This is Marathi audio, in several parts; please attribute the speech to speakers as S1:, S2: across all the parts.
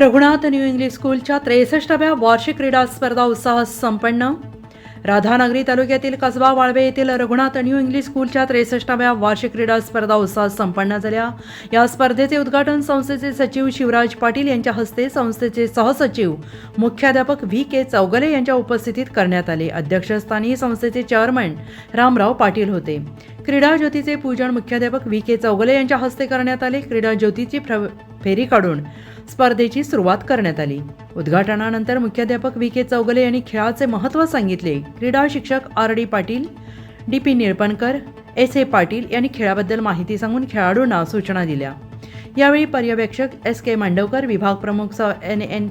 S1: रघुनाथ न्यू इंग्लिश स्कूलच्या त्रेसष्टाव्या वार्षिक क्रीडा स्पर्धा उत्साहात संपन्न. राधानगरी तालुक्यातील कसबा वाळवे येथील रघुनाथ न्यू इंग्लिश स्कूलच्या त्रेसष्टाव्या वार्षिक क्रीडा स्पर्धा उत्साहात संपन्न झाल्या. या स्पर्धेचे उद्घाटन संस्थेचे सचिव शिवराज पाटील यांच्या हस्ते संस्थेचे सहसचिव मुख्याध्यापक व्ही के चौगले यांच्या उपस्थितीत करण्यात आले. अध्यक्षस्थानी संस्थेचे चेअरमन रामराव पाटील होते. क्रीडा ज्योतीचे पूजन मुख्याध्यापक व्ही के चौगले यांच्या हस्ते करण्यात आले. क्रीडा ज्योतीची प्र- फेरी काढून स्पर्धेची सुरुवात करण्यात आली. उद्घाटनानंतर मुख्याध्यापक व्ही. के. चौगले यांनी खेळाचे महत्त्व सांगितले. क्रीडा शिक्षक R. D. Patil D. P. Nilpankar S. A. Patil यांनी खेळाबद्दल माहिती सांगून खेळाडूंना सूचना दिल्या. यावेळी पर्यवेक्षक एस. के. मांडवकर विभाग प्रमुख सौ. एन. एन.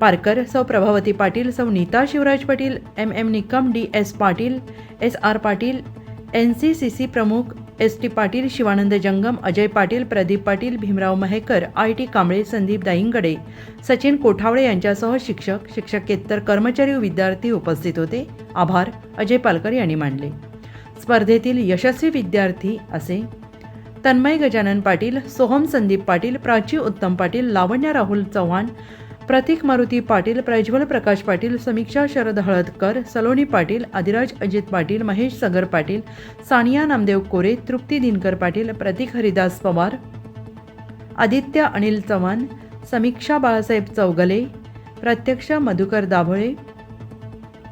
S1: पारकर सौ. प्रभावती पाटील सौ. Nita Shivraj Patil M. M. Nikam D. S. Patil S. R. Patil N. C. C. C. प्रमुख S T Patil Shivanand Jangam Ajay Patil Pradeep Patil Bhimrao Mahekar I T Kamble Sandeep Daingade Sachin Kothavale यांच्यासह शिक्षक शिक्षकेतर कर्मचारी विद्यार्थी उपस्थित होते. आभार. अजय पालकर यांनी मानले. स्पर्धेतील यशस्वी विद्यार्थी असे. तन्मय गजानन पाटील सोहम संदीप पाटील प्राची उत्तम पाटील लावण्या राहुल चव्हाण प्रतीक मारुती पाटील प्रज्वल प्रकाश पाटील समीक्षा शरद हळदकर सलोनी पाटील आदिराज अजित पाटील महेश सगर पाटील सानिया नामदेव कोरे तृप्ती दिनकर पाटील प्रतीक हरिदास पवार आदित्य अनिल चव्हाण समीक्षा बाळासाहेब चौगले प्रत्यक्ष मधुकर दाभोळे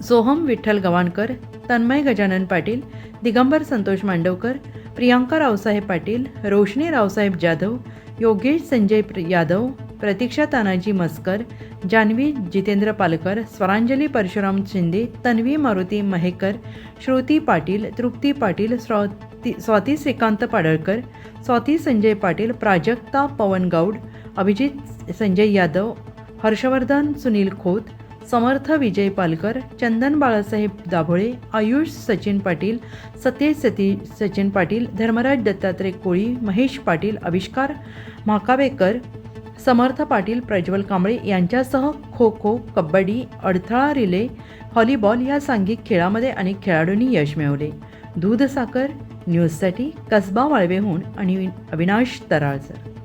S1: सोहम विठ्ठल गवाणकर तन्मय गजानन पाटील दिगंबर संतोष मांडवकर प्रियांका रावसाहेब पाटील रोशनी रावसाहेब जाधव योगेश संजय यादव प्रतीक्षा तानाजी मस्कर जान्हवी जितेंद्र पालकर स्वरांजली परशुराम शिंदे तन्वी मारुती महेकर श्रुती पाटील तृप्ती पाटील स्वाती स्वाती श्रीकांत पाडळकर स्वाती संजय पाटील प्राजक्ता पवन गौड अभिजित संजय यादव हर्षवर्धन सुनील खोत समर्थ विजय पालकर चंदन बाळासाहेब दाभोळे आयुष सचिन पाटील सतेज सती सचिन पाटील धर्मराज दत्तात्रय कोळी महेश पाटील आविष्कार म्हाकावेकर समर्थ पाटील प्रज्वल कांबळे यांच्यासह खो खो कबड्डी अडथळा रिले हॉलीबॉल या सांघिक खेळामध्ये अनेक खेळाडूंनी यश मिळवले. दूधसाकर न्यूजसाठी कसबा वाळवेहून आणि अविनाश तराळसर.